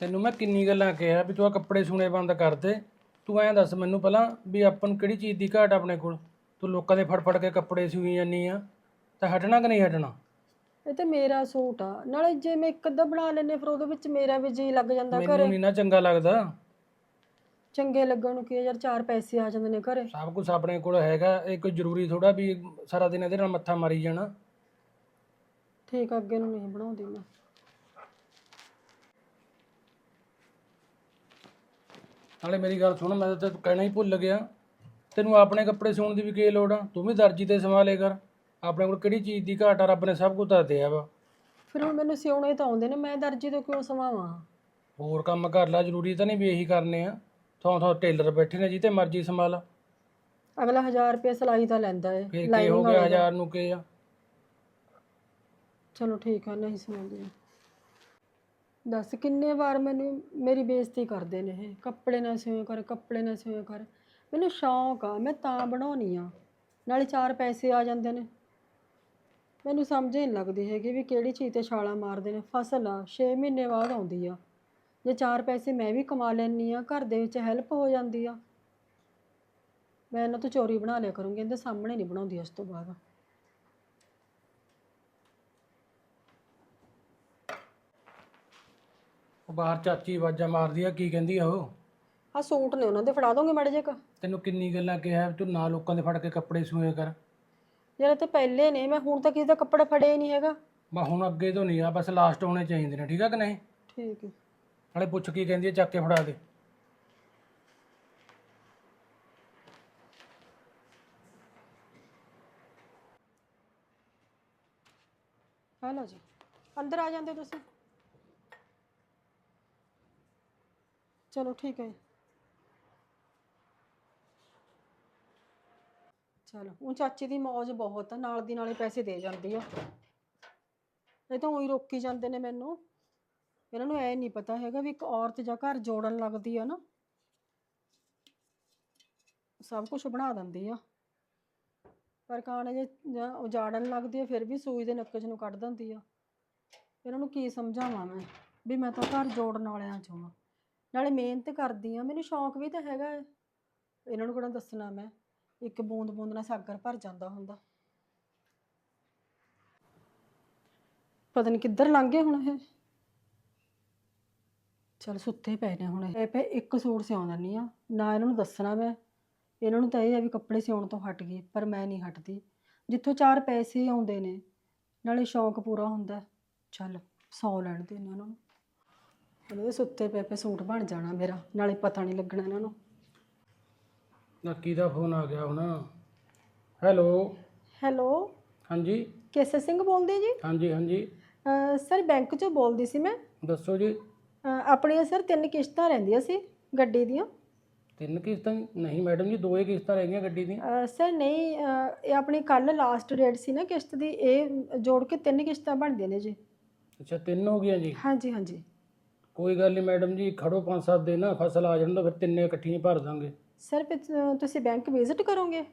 ਤੈਨੂੰ ਮੈਂ ਕਿੰਨੀ ਗੱਲਾਂ ਕਿਹਾ ਵੀ ਤੂੰ ਆ ਕੱਪੜੇ ਸੁਣੇ ਬੰਦ ਕਰ ਦੇ। ਤੂੰ ਐਂ ਦੱਸ ਮੈਨੂੰ ਪਹਿਲਾਂ ਵੀ ਆਪਾਂ ਨੂੰ ਕਿਹੜੀ ਚੀਜ਼ ਦੀ ਘਾਟ ਆਪਣੇ ਕੋਲ? ਤੂੰ ਲੋਕਾਂ ਦੇ ਫੜ ਫੜ ਕੇ ਕੱਪੜੇ ਸਿਉਈ ਜਾਂਦੀ ਆ। ਤਾਂ ਹਟਣਾ ਕਿ ਨਹੀਂ ਹਟਣਾ? ਇਹ ਤੇ ਮੇਰਾ ਸੂਟ ਆ। ਨਾਲੇ ਜੇ ਮੈਂ ਇੱਕ ਅੱਧਾ ਬਣਾ ਲੈਨੇ ਫਿਰ ਉਹਦੇ ਵਿੱਚ ਮੇਰਾ ਵੀ ਜੀ ਲੱਗ ਜਾਂਦਾ ਮੈਨੂੰ ਘਰੇ। ਨਹੀਂ ਨਾ ਚੰਗਾ ਲੱਗਦਾ। ਚੰਗੇ ਲੱਗਣ ਨੂੰ ਕੀ ਆ ਯਾਰ ਚਾਰ ਪੈਸੇ ਆ ਜਾਂਦੇ ਨੇ ਘਰੇ। ਸਭ ਕੁਝ ਆਪਣੇ ਕੋਲ ਹੈਗਾ। ਇਹ ਕੋਈ ਜ਼ਰੂਰੀ ਥੋੜਾ ਵੀ ਸਾਰਾ ਦਿਨ ਇਹਦੇ ਨਾਲ ਮੱਥਾ ਮਾਰੀ ਜਾਣਾ। ਠੀਕ ਆ, ਅੱਗੇ ਨੂੰ ਨਹੀਂ ਬਣਾਉਂਦੀ ਮੈਂ। ਨਾਲੇ ਮੇਰੀ ਗੱਲ ਸੁਣ ਮੈਂ ਤਾਂ ਕਹਿਣਾ ਹੀ ਭੁੱਲ ਗਿਆ। ਤੈਨੂੰ ਆਪਣੇ ਕੱਪੜੇ ਸਿਉਣ ਦੀ ਵੀ ਕੀ ਲੋੜ ਆ? ਤੂੰ ਵੀ ਦਰਜੀ ਤੇ ਸਵਾ ਲਿਆ ਕਰ। ਆਪਣੇ ਕੋਲ ਕਿਹੜੀ ਚੀਜ਼ ਦੀ ਘਾਟ ਆ? ਰੱਬ ਨੇ ਸਭ ਕੁਝ ਤਾਂ ਦਿਆ ਵਾ। ਫਿਰ ਹੁਣ ਮੈਨੂੰ ਸਿਉਣੇ ਤਾਂ ਆਉਂਦੇ ਨੇ ਮੈਂ ਦਰਜੀ ਤੋਂ ਕਿਉਂ ਸਵਾਵਾਂ? ਹੋਰ ਕੰਮ ਕਰ ਲੈ ਜ਼ਰੂਰੀ ਤਾਂ ਨਹੀਂ ਵੀ ਇਹੀ ਕਰਨੇ ਆ। ਥੋਂ ਥੋਂ ਟੇਲਰ ਬੈਠੇ ਨੇ ਜਿੱਤੇ ਮਰਜ਼ੀ ਸੰਭਾਲ ਅਗਲਾ 1000 ਰੁਪਏ ਸਲਾਈ ਦਾ ਲੈਂਦਾ ਏ ਫਿਰ ਕੀ ਹੋ ਗਿਆ ਹਜ਼ਾਰ ਨੂੰ ਕੀ ਆ ਚਲੋ ਠੀਕ ਆ ਨਹੀਂ ਸੁਣਾਉਂਦੀ ਦੱਸ ਕਿੰਨੇ ਵਾਰ ਮੈਨੂੰ, ਮੇਰੀ ਬੇਇੱਜ਼ਤੀ ਕਰਦੇ ਨੇ ਇਹ। ਕੱਪੜੇ ਨਾ ਸਿਉਂ ਕਰ, ਕੱਪੜੇ ਨਾ ਸਿਉਂ ਕਰ। ਮੈਨੂੰ ਸ਼ੌਂਕ ਆ, ਮੈਂ ਤਾਂ ਬਣਾਉਣੀ ਆ। ਨਾਲੇ ਚਾਰ ਪੈਸੇ ਆ ਜਾਂਦੇ ਨੇ। ਮੈਨੂੰ ਸਮਝ ਹੀ ਨਹੀਂ ਲੱਗਦੀ ਹੈਗੀ ਵੀ ਕਿਹੜੀ ਚੀਜ਼ ਤੇ ਛਾਲਾਂ ਮਾਰਦੇ ਨੇ। ਫਸਲ ਆ 6 ਮਹੀਨੇ ਬਾਅਦ ਆਉਂਦੀ ਆ। ਜੇ ਚਾਰ ਪੈਸੇ ਮੈਂ ਵੀ ਕਮਾ ਲੈਣੀ ਆ, ਘਰ ਦੇ ਵਿੱਚ ਹੈਲਪ ਹੋ ਜਾਂਦੀ ਆ। ਮੈਂ ਇਹਨਾਂ ਤੋਂ ਚੋਰੀ ਬਣਾ ਲਿਆ ਕਰੂੰਗੀ, ਇਹਦੇ ਸਾਹਮਣੇ ਨਹੀਂ ਬਣਾਉਂਦੀ ਉਸ ਤੋਂ ਬਾਅਦ। ਬਾਹਰ ਚਾਚੀ ਆਵਾਜ਼ਾਂ ਮਾਰਦੀ ਆ ਕੀ ਕਹਿੰਦੀ ਆ ਉਹ? ਆ ਸੂਟ ਨੇ ਉਹਨਾਂ ਦੇ ਫੜਾ ਦੋਗੇ ਮਾੜੇ ਜਿਹੇ ਕੁ ਤੈਨੂੰ ਕਿੰਨੀ ਗੱਲਾਂ ਕਿਹਾ ਵੀ ਤੂੰ ਨਾ ਲੋਕਾਂ ਦੇ ਫੜ ਕੇ ਕੱਪੜੇ ਸਿਉਏ ਕਰ। ਯਾਰ ਇਹ ਤਾਂ ਪਹਿਲੇ ਨੇ ਮੈਂ ਹੁਣ ਤਾਂ ਕਿਸੇ ਦਾ ਕੱਪੜਾ ਫੜਿਆ ਹੀ ਨਹੀਂ ਹੈਗਾ। ਮੈਂ ਹੁਣ ਅੱਗੇ ਤੋਂ ਨਹੀਂ ਆ ਬਸ ਲਾਸਟ ਹੋਣੇ ਚਾਹੀਦੇ ਨੇ ਠੀਕ ਆ ਕਿ ਨਹੀਂ? ਠੀਕ ਹੈ। ਨਾਲੇ ਪੁੱਛ ਕੀ ਕਹਿੰਦੀ ਆ ਚੱਕ ਕੇ ਫੜਾ ਦੇ। ਹਲੋ ਜੀ। ਅੰਦਰ ਆ ਜਾਂਦੇ ਤੁਸੀਂ। ਚਲੋ ਠੀਕ ਹੈ। ਚਲੋ, ਉਹ ਚਾਚੇ ਦੀ ਮੌਜ ਬਹੁਤ ਆ, ਨਾਲ ਦੀ ਨਾਲੇ ਪੈਸੇ ਦੇ ਜਾਂਦੀ ਆ। ਇਹ ਤਾਂ ਉਹੀ ਰੋਕੀ ਜਾਂਦੇ ਨੇ ਮੈਨੂੰ। ਇਹਨਾਂ ਨੂੰ ਐ ਨਹੀਂ ਪਤਾ ਹੈਗਾ ਵੀ ਇੱਕ ਔਰਤ ਜਾਂ ਘਰ ਜੋੜਨ ਲੱਗਦੀ ਆ ਨਾ। ਸਭ ਕੁਝ ਬਣਾ ਦਿੰਦੀ ਆ। ਪਰ ਕਾਣੇ ਜੇ ਜਾਂ ਉਜਾੜਨ ਲੱਗਦੀ ਆ, ਫਿਰ ਵੀ ਸੂਈ ਦੇ ਨੱਕੇ 'ਚ ਨੂੰ ਕੱਢ ਦਿੰਦੀ ਆ। ਇਹਨਾਂ ਨੂੰ ਕੀ ਸਮਝਾਵਾਂ ਮੈਂ, ਵੀ ਮੈਂ ਤਾਂ ਘਰ ਜੋੜਨ ਵਾਲਿਆਂ ਚੋਂ ਆ। ਨਾਲੇ ਮਿਹਨਤ ਕਰਦੀ ਆ, ਮੈਨੂੰ ਸ਼ੌਂਕ ਵੀ ਤਾਂ ਹੈਗਾ ਹੈ। ਇਹਨਾਂ ਨੂੰ ਕਿਹੜਾ ਦੱਸਣਾ ਮੈਂ? ਇੱਕ ਬੂੰਦ ਬੂੰਦ ਨਾਲ ਸਾਗਰ ਭਰ ਜਾਂਦਾ ਹੁੰਦਾ। ਪਤਾ ਨਹੀਂ ਕਿੱਧਰ ਲੰਘ ਗਏ ਹੁਣ ਇਹ। ਚਲ ਸੁੱਤੇ ਪਏ ਨੇ ਹੁਣ ਇਹ। ਪਏ ਇੱਕ ਸੂਟ ਸਿਉਂ ਦਿੰਦੀ ਆ। ਨਾ ਇਹਨਾਂ ਨੂੰ ਦੱਸਣਾ ਮੈਂ। ਇਹਨਾਂ ਨੂੰ ਤਾਂ ਇਹ ਆ ਵੀ ਕੱਪੜੇ ਸਿਉਣ ਤੋਂ ਹਟ ਗਏ ਪਰ ਮੈਂ ਨਹੀਂ ਹਟਦੀ। ਜਿੱਥੋਂ ਚਾਰ ਪੈਸੇ ਆਉਂਦੇ ਨੇ, ਨਾਲੇ ਸ਼ੌਂਕ ਪੂਰਾ ਹੁੰਦਾ। ਚੱਲ ਸੌ ਲੈਣ ਦੇ ਇਹਨਾਂ ਨੂੰ। ਇਹਨਾਂ ਦੇ ਸੁੱਤੇ ਪਏ ਪਏ ਸੂਟ ਬਣ ਜਾਣਾ ਮੇਰਾ ਨਾਲੇ ਪਤਾ ਨਹੀਂ ਲੱਗਣਾ ਇਹਨਾਂ ਨੂੰ। ਨੱਕੀ ਦਾ ਫੋਨ ਆ ਗਿਆ ਹੁਣ? ਹੈਲੋ? ਹੈਲੋ? ਹਾਂਜੀ? ਕੇਸਰ ਸਿੰਘ ਬੋਲਦੇ ਜੀ? ਹਾਂਜੀ ਹਾਂਜੀ। ਅਹ ਸਰ ਬੈਂਕ ਚੋਂ ਬੋਲਦੀ ਸੀ ਮੈਂ। ਦੱਸੋ ਜੀ। ਅਹ ਆਪਣੀਆਂ ਸਰ ਤਿੰਨ ਕਿਸ਼ਤਾਂ ਰਹਿੰਦੀਆਂ ਸੀ ਗੱਡੀ ਦੀਆਂ। ਤਿੰਨ ਕਿਸ਼ਤਾਂ? ਨਹੀਂ ਮੈਡਮ ਜੀ ਦੋ ਹੀ ਕਿਸ਼ਤਾਂ ਰਹਿ ਗਈਆਂ ਗੱਡੀ ਦੀਆਂ। ਅਹ ਸਰ ਨਹੀਂ ਅਹ ਇਹ ਆਪਣੀ ਕੱਲ ਲਾਸਟ ਡੇਟ ਸੀ ਨਾ ਕਿਸ਼ਤ ਦੀ ਇਹ ਜੋੜ ਕੇ ਤਿੰਨ ਕਿਸ਼ਤਾਂ ਬਣਦੀਆਂ ਨੇ ਜੀ। ਅੱਛਾ ਤਿੰਨ ਹੋ ਗਈਆਂ ਜੀ? ਹਾਂਜੀ ਹਾਂਜੀ। ਕੋਈ ਗੱਲ ਨਹੀਂ ਮੈਡਮ ਜੀ ਖੜੋ ਪੰਜ ਸੱਤ ਦਿਨ ਫਸਲ ਆ ਜਾਣ ਤਾਂ ਫਿਰ ਤਿੰਨੇ ਇਕੱਠੀਆਂ ਹੀ ਭਰ ਦਾਂਗੇ। ਸਰ ਫਿਰ, ਤੁਸੀਂ ਬੈਂਕ ਵਿਜ਼ਿਟ ਕਰੋਗੇ?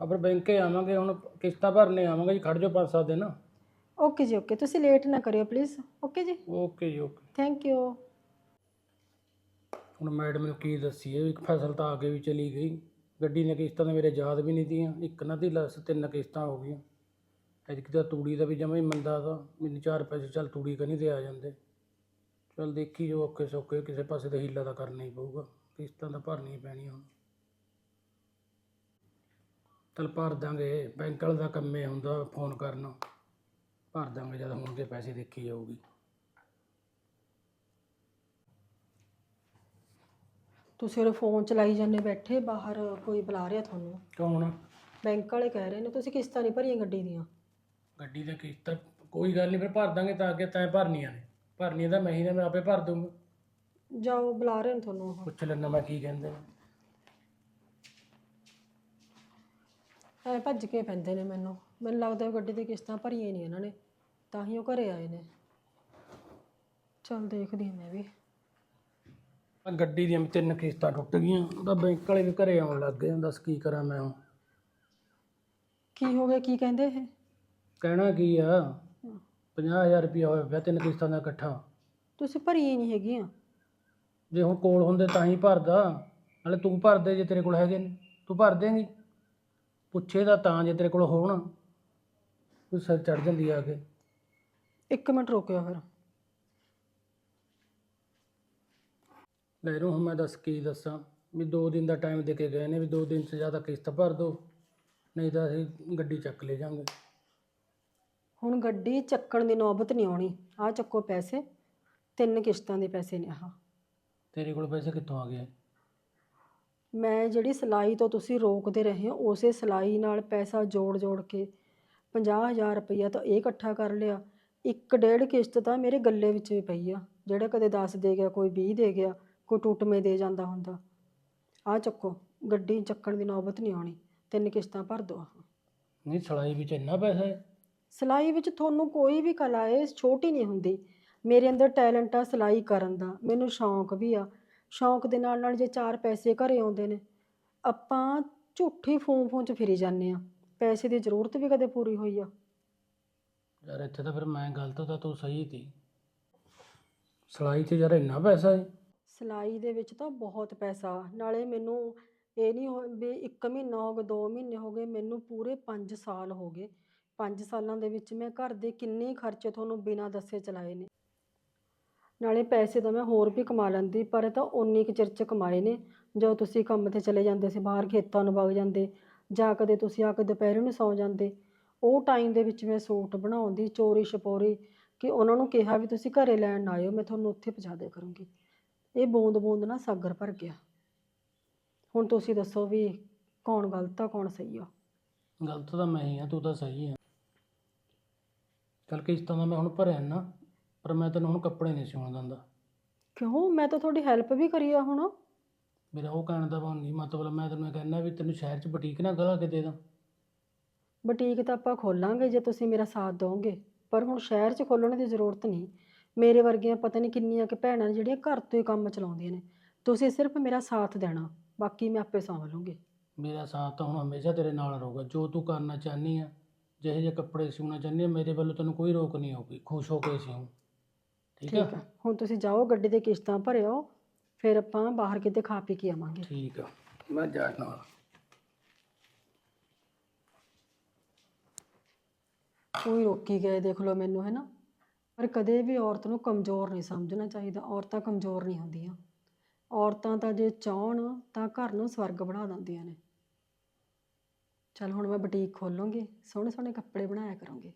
ਅਬਰ ਬੈਂਕੇ ਆਵਾਂਗੇ ਹੁਣ ਕਿਸ਼ਤਾਂ ਭਰਨੇ ਆਵਾਂਗੇ ਜੀ ਖੜ ਜਾਓ ਪੰਜ ਸੱਤ ਦਿਨ। ਓਕੇ ਜੀ ਓਕੇ ਤੁਸੀਂ ਲੇਟ ਨਾ ਕਰਿਓ ਪਲੀਜ਼। ਓਕੇ ਜੀ। ਓਕੇ ਜੀ ਓਕੇ। Thank you. ਹੁਣ ਮੈਡਮ ਨੂੰ ਕੀ ਦੱਸੀਏ ਇੱਕ ਫਸਲ ਤਾਂ ਅੱਗੇ ਵੀ ਚਲੀ ਗਈ। ਗੱਡੀ ਨੇ ਕਿਸ਼ਤਾਂ ਤਾਂ ਮੇਰੇ ਯਾਦ ਵੀ ਨਹੀਂ ਤੀਆਂ। ਇੱਕ ਨਾ ਦੀ ਲਸ ਤਿੰਨ ਕਿਸ਼ਤਾਂ ਹੋ ਗਈਆਂ। ਐਤਕੀ ਤਾਂ ਤੂੜੀ ਦਾ ਵੀ ਜਮਾ ਹੀ ਮੰਦਾ ਤਾਂ। ਮੈਨੂੰ ਚਾਰ ਪੈਸੇ ਚੱਲ ਤੂੜੀ ਕਨੀ ਦੇ ਆ ਜਾਂਦੇ। ਚੱਲ ਦੇਖੀ ਜੋ ਔਖੇ ਸੌਖੇ ਕਿਸੇ ਪਾਸੇ ਤਾਂ ਹੀਲਾ ਤਾਂ ਕਰਨਾ ਹੀ ਪਊਗਾ। ਕਿਸ਼ਤਾਂ ਤਾਂ ਭਰਨੀਆਂ ਪੈਣੀਆਂ ਹੁਣ। ਚੱਲ ਭਰ ਦਾਂਗੇ। ਬੈਂਕ ਵਾਲੇ ਦਾ ਕੰਮੇ ਹੁੰਦਾ ਫੋਨ ਕਰਨਾ। ਭਰ ਦਾਂਗੇ ਜਦ ਹੋਣਗੇ ਪੈਸੇ ਦੇਖੀ ਜਾਊਗੀ। ਤੁਸੀਂ ਉਹ ਫੋਨ ਚਲਾਈ ਜਾਂਦੇ ਬੈਠੇ ਬਾਹਰ ਕੋਈ ਬੁਲਾ ਰਿਹਾ ਤੁਹਾਨੂੰ? ਕੌਣ? ਬੈਂਕ ਵਾਲੇ ਕਹਿ ਰਹੇ ਨੇ ਤੁਸੀਂ ਕਿਸ਼ਤਾਂ ਨਹੀਂ ਭਰੀਆਂ ਗੱਡੀ ਦੀਆਂ? ਗੱਡੀ ਦੇ ਕਿਸ਼ਤ ਕੋਈ ਗੱਲ ਨਹੀਂ ਫਿਰ ਭਰ ਦਾਂਗੇ ਤਾਂ ਅੱਗੇ ਤੈਂ ਭਰਨੀਆਂ ਨੇ। ਭਰਨੀਆਂ ਤਾਂ ਮੈਂ ਹੀ ਨੇ ਮੈਂ ਆਪੇ ਭਰ ਦੂੰਗਾ। ਜਾਓ ਬੁਲਾ ਰਹੇ ਨੇ ਤੁਹਾਨੂੰ ਉਹ। ਪੁੱਛ ਲੈਣਾ ਮੈਂ ਕੀ ਕਹਿੰਦੇ ਨੇ। ਐ ਭੱਜ ਕੇ ਪੈਂਦੇ ਨੇ ਮੈਨੂੰ। ਮੈਨੂੰ ਲੱਗਦਾ ਉਹ ਗੱਡੀ ਦੀ ਕਿਸ਼ਤਾਂ ਭਰੀਆਂ ਹੀ ਨਹੀਂ ਇਹਨਾਂ ਨੇ। ਤਾਂ ਹੀ ਉਹ ਘਰੇ ਆਏ ਨੇ। ਚਲ ਦੇਖਦੀ ਹਾਂ ਮੈਂ ਵੀ। ਆਹ ਗੱਡੀ ਦੀਆਂ ਵੀ ਤਿੰਨ ਕਿਸ਼ਤਾਂ ਟੁੱਟ ਗਈਆਂ। ਉਹਦਾ ਬੈਂਕ ਵਾਲੇ ਵੀ ਘਰੇ ਆਉਣ ਲੱਗ ਗਏ ਦੱਸ ਕੀ ਕਰਾਂ ਮੈਂ ਹੁਣ। ਕੀ ਹੋ ਗਿਆ? ਕੀ ਕਹਿੰਦੇ ਇਹ? ਕਹਿਣਾ ਕੀ ਆ? 50000 ਰੁਪਇਆ ਹੋਇਆ ਪਿਆ ਤਿੰਨ ਕਿਸ਼ਤਾਂ ਦਾ ਇਕੱਠਾ। ਤੁਸੀਂ ਭਰੀਆਂ ਨਹੀਂ ਹੈਗੀਆਂ। ਜੇ ਹੁਣ ਕੋਲ ਹੁੰਦੇ ਤਾਂ ਹੀ ਭਰਦਾ ਨਾਲੇ ਤੂੰ ਭਰ ਦੇ ਜੇ ਤੇਰੇ ਕੋਲ ਹੈਗੇ ਨੇ ਤੂੰ ਭਰ ਦੇਂਗੀ। ਪੁੱਛੇ ਦਾ ਤਾਂ ਜੇ ਤੇਰੇ ਕੋਲ ਹੋਣ ਤੂੰ ਸਿਰ ਚੜ ਜਾਂਦੀ ਆ ਕੇ। ਇੱਕ ਮਿੰਟ ਰੁਕਿਓ ਫਿਰ। ਲੈ ਇਹਨੂੰ ਹੁਣ ਮੈਂ ਦੱਸ ਕੀ ਦੱਸਾਂ ਵੀ 2 ਦਿਨ ਦਾ ਟਾਈਮ ਦੇ ਕੇ ਗਏ ਨੇ ਵੀ 2 ਦਿਨ 'ਚ ਜ਼ਿਆਦਾ ਕਿਸ਼ਤ ਭਰ ਦੋ ਨਹੀਂ ਤਾਂ ਅਸੀਂ ਗੱਡੀ ਚੱਕ ਲੈ ਜਾਾਂਗੇ ਹੁਣ ਗੱਡੀ ਚੱਕਣ ਦੀ ਨੌਬਤ ਨਹੀਂ ਆਉਣੀ। ਆਹ ਚੱਕੋ ਪੈਸੇ। ਤਿੰਨ ਕਿਸ਼ਤਾਂ ਦੇ ਪੈਸੇ ਨੇ ਆਹ। ਤੇਰੇ ਕੋਲ ਪੈਸੇ ਕਿੱਥੋਂ ਆ ਗਏ? ਮੈਂ ਜਿਹੜੀ ਸਿਲਾਈ ਤੋਂ ਤੁਸੀਂ ਰੋਕਦੇ ਰਹੇ ਹੋ ਉਸੇ ਸਿਲਾਈ ਨਾਲ ਪੈਸਾ ਜੋੜ ਜੋੜ ਕੇ 50000 ਰੁਪਈਆ ਤਾਂ ਇਹ ਇਕੱਠਾ ਕਰ ਲਿਆ। ਇੱਕ ਡੇਢ ਕਿਸ਼ਤ ਤਾਂ ਮੇਰੇ ਗੱਲੇ ਵਿੱਚ ਵੀ ਪਈ ਆ। ਜਿਹੜਾ ਕਦੇ 10 ਦੇ ਗਿਆ ਕੋਈ 20 ਦੇ ਗਿਆ ਕੋਈ ਟੁੱਟਵੇਂ ਦੇ ਜਾਂਦਾ ਹੁੰਦਾ। ਆਹ ਚੱਕੋ ਗੱਡੀ ਚੱਕਣ ਦੀ ਨੌਬਤ ਨਹੀਂ ਆਉਣੀ। ਤਿੰਨ ਕਿਸ਼ਤਾਂ ਭਰ ਦਿਓ ਆਹ। ਨਹੀਂ ਸਲਾਈ ਵਿੱਚ ਇੰਨਾ ਪੈਸਾ ਹੈ? ਸਿਲਾਈ ਵਿੱਚ ਤੁਹਾਨੂੰ ਕੋਈ ਵੀ ਕਲਾ ਹੈ ਛੋਟੀ ਨਹੀਂ ਹੁੰਦੀ। ਮੇਰੇ ਅੰਦਰ ਟੈਲੈਂਟ ਆ ਸਿਲਾਈ ਕਰਨ ਦਾ ਮੈਨੂੰ ਸ਼ੌਂਕ ਵੀ ਆ। ਸ਼ੌਂਕ ਦੇ ਨਾਲ ਨਾਲ ਜੇ ਚਾਰ ਪੈਸੇ ਘਰੇ ਆਉਂਦੇ ਨੇ ਆਪਾਂ ਝੂਠੀ ਫੂੰ ਫੂੰ ਚ ਫਿਰੀ ਜਾਂਦੇ ਆ। ਪੈਸੇ ਦੀ ਜ਼ਰੂਰਤ ਵੀ ਕਦੇ ਪੂਰੀ ਹੋਈ ਆ। ਯਾਰ ਇੱਥੇ ਤਾਂ ਫਿਰ ਮੈਂ ਗਲਤ ਤਾਂ ਤੂੰ ਸਹੀ ਸੀ ਸਲਾਈ 'ਚ ਯਾਰ ਇੰਨਾ ਪੈਸਾ ਹੈ ਸਿਲਾਈ ਦੇ ਵਿੱਚ ਤਾਂ ਬਹੁਤ ਪੈਸਾ। ਨਾਲੇ ਮੈਨੂੰ ਇਹ ਨਹੀਂ ਹੋ- ਵੀ ਇੱਕ ਮਹੀਨਾ ਹੋ ਗਿਆ ਦੋ ਮਹੀਨੇ ਹੋ ਗਏ ਮੈਨੂੰ ਪੂਰੇ 5 ਸਾਲ ਹੋ ਗਏ। 5 ਸਾਲਾਂ ਦੇ ਵਿੱਚ ਮੈਂ ਘਰ ਦੇ ਕਿੰਨੇ ਖਰਚੇ ਤੁਹਾਨੂੰ ਬਿਨਾਂ ਦੱਸੇ ਚਲਾਏ ਨੇ। ਨਾਲੇ ਪੈਸੇ ਤਾਂ ਮੈਂ ਹੋਰ ਵੀ ਕਮਾ ਲੈਂਦੀ, ਪਰ ਤਾਂ ਉਨੀ ਕੁ ਚਿਰ ਚ ਕਮਾਏ ਨੇ। ਜਦੋਂ ਤੁਸੀਂ ਕੰਮ ਤੇ ਚਲੇ ਜਾਂਦੇ ਸੀ, ਬਾਹਰ ਖੇਤਾਂ ਨੂੰ ਵਗ ਜਾਂਦੇ, ਜਾਂ ਕਦੇ ਤੁਸੀਂ ਆ ਕੇ ਦੁਪਹਿਰੇ ਨੂੰ ਸੌਂ ਜਾਂਦੇ, ਉਹ ਟਾਈਮ ਦੇ ਵਿੱਚ ਮੈਂ ਸੂਟ ਬਣਾਉਂਦੀ, ਚੋਰੀ ਛਪੋਰੀ, ਕਿ ਉਹਨਾਂ ਨੂੰ ਕਿਹਾ ਵੀ ਤੁਸੀਂ ਘਰੇ ਲੈਣ ਆਇਓ, ਮੈਂ ਤੁਹਾਨੂੰ ਉੱਥੇ ਪਹੁੰਚਾ ਦਿਆ ਕਰੂੰਗੀ। ਇਹ ਬੂੰਦ ਬੂੰਦ ਨਾਲ ਸਾਗਰ ਭਰ ਗਿਆ। ਹੁਣ ਤੁਸੀਂ ਦੱਸੋ ਵੀ ਕੌਣ ਗਲਤ ਆ, ਕੌਣ ਸਹੀ ਆ? ਗਲਤ ਤਾਂ ਮੈਂ ਹੀ ਆ, ਤੂੰ ਤਾਂ ਸਹੀ ਆ। ਚੱਲ ਕਿਸ਼ਤਾਂ ਦਾ ਮੈਂ ਹੁਣ ਭਰਿਆ ਨਾ ਪਰ ਮੈਂ ਤੈਨੂੰ ਹੁਣ ਕੱਪੜੇ ਨਹੀਂ ਸਿਉਣ ਦਿੰਦਾ। ਕਿਉਂ? ਮੈਂ ਤਾਂ ਤੁਹਾਡੀ ਹੈਲਪ ਵੀ ਕਰੀ ਆ ਹੁਣ। ਮੇਰਾ ਉਹ ਕਹਿਣ ਦਾ ਭਾਵ ਨਹੀਂ ਮਤਲਬ ਮੈਂ ਤੈਨੂੰ ਇਹ ਕਹਿਣਾ ਵੀ ਤੈਨੂੰ ਸ਼ਹਿਰ 'ਚ ਬੁਟੀਕ ਨਾ ਗਲਾ ਕੇ ਦੇ ਦਾਂ। ਬੁਟੀਕ ਤਾਂ ਆਪਾਂ ਖੋਲਾਂਗੇ ਜੇ ਤੁਸੀਂ ਮੇਰਾ ਸਾਥ ਦਿਓਗੇ ਪਰ ਹੁਣ ਸ਼ਹਿਰ 'ਚ ਖੋਲਣ ਦੀ ਜ਼ਰੂਰਤ ਨਹੀਂ। ਮੇਰੇ ਵਰਗੀਆਂ ਪਤਾ ਨਹੀਂ ਕਿੰਨੀਆਂ ਕਿ ਭੈਣਾਂ ਨੇ ਜਿਹੜੀਆਂ ਘਰ ਤੋਂ ਹੀ ਕੰਮ ਚਲਾਉਂਦੀਆਂ ਨੇ। ਤੁਸੀਂ ਸਿਰਫ ਮੇਰਾ ਸਾਥ ਦੇਣਾ ਬਾਕੀ ਮੈਂ ਆਪੇ ਸੰਭ ਲੂੰਗੀ ਮੇਰਾ ਸਾਥ ਤਾਂ ਹੁਣ ਹਮੇਸ਼ਾ ਤੇਰੇ ਨਾਲ ਰਹੂਗਾ ਜੋ ਤੂੰ ਕਰਨਾ ਚਾਹਨੀ ਆ। ਜਿਹੇ ਜਿਹੇ ਕੱਪੜੇ ਸਿਉਣਾ ਚਾਹਨੀ ਆ ਮੇਰੇ ਵੱਲੋਂ ਤੈਨੂੰ ਕੋਈ ਰੋਕ ਨਹੀਂ ਹੋਊਗੀ ਖੁਸ਼ ਹੋ ਕੇ ਸਿਉਂ ਠੀਕ ਆ? ਹੁਣ ਤੁਸੀਂ ਜਾਓ ਗੱਡੀ ਦੇ ਕਿਸ਼ਤਾਂ ਭਰਿਓ ਫਿਰ ਆਪਾਂ ਬਾਹਰ ਕਿਤੇ ਖਾ ਪੀ ਕੇ ਆਵਾਂਗੇ। ਠੀਕ ਆ। ਮੈਂ ਜਾਣਾ ਕੋਈ ਰੋਕੀ ਗਏ ਦੇਖ ਲਓ ਮੈਨੂੰ ਹੈ ਨਾ ਪਰ ਕਦੇ ਵੀ ਔਰਤ ਨੂੰ ਕਮਜ਼ੋਰ ਨਹੀਂ ਸਮਝਣਾ ਚਾਹੀਦਾ ਔਰਤਾਂ ਕਮਜ਼ੋਰ ਨਹੀਂ ਹੁੰਦੀਆਂ। ਔਰਤਾਂ ਤਾਂ ਜੇ ਚਾਹਣ ਤਾਂ ਘਰ ਨੂੰ ਸਵਰਗ ਬਣਾ ਦਿੰਦੀਆਂ ਨੇ। ਚੱਲ ਹੁਣ ਮੈਂ ਬੁਟੀਕ ਖੋਲੂੰਗੀ ਸੋਹਣੇ ਸੋਹਣੇ ਕੱਪੜੇ ਬਣਾਇਆ ਕਰਾਂਗੀ।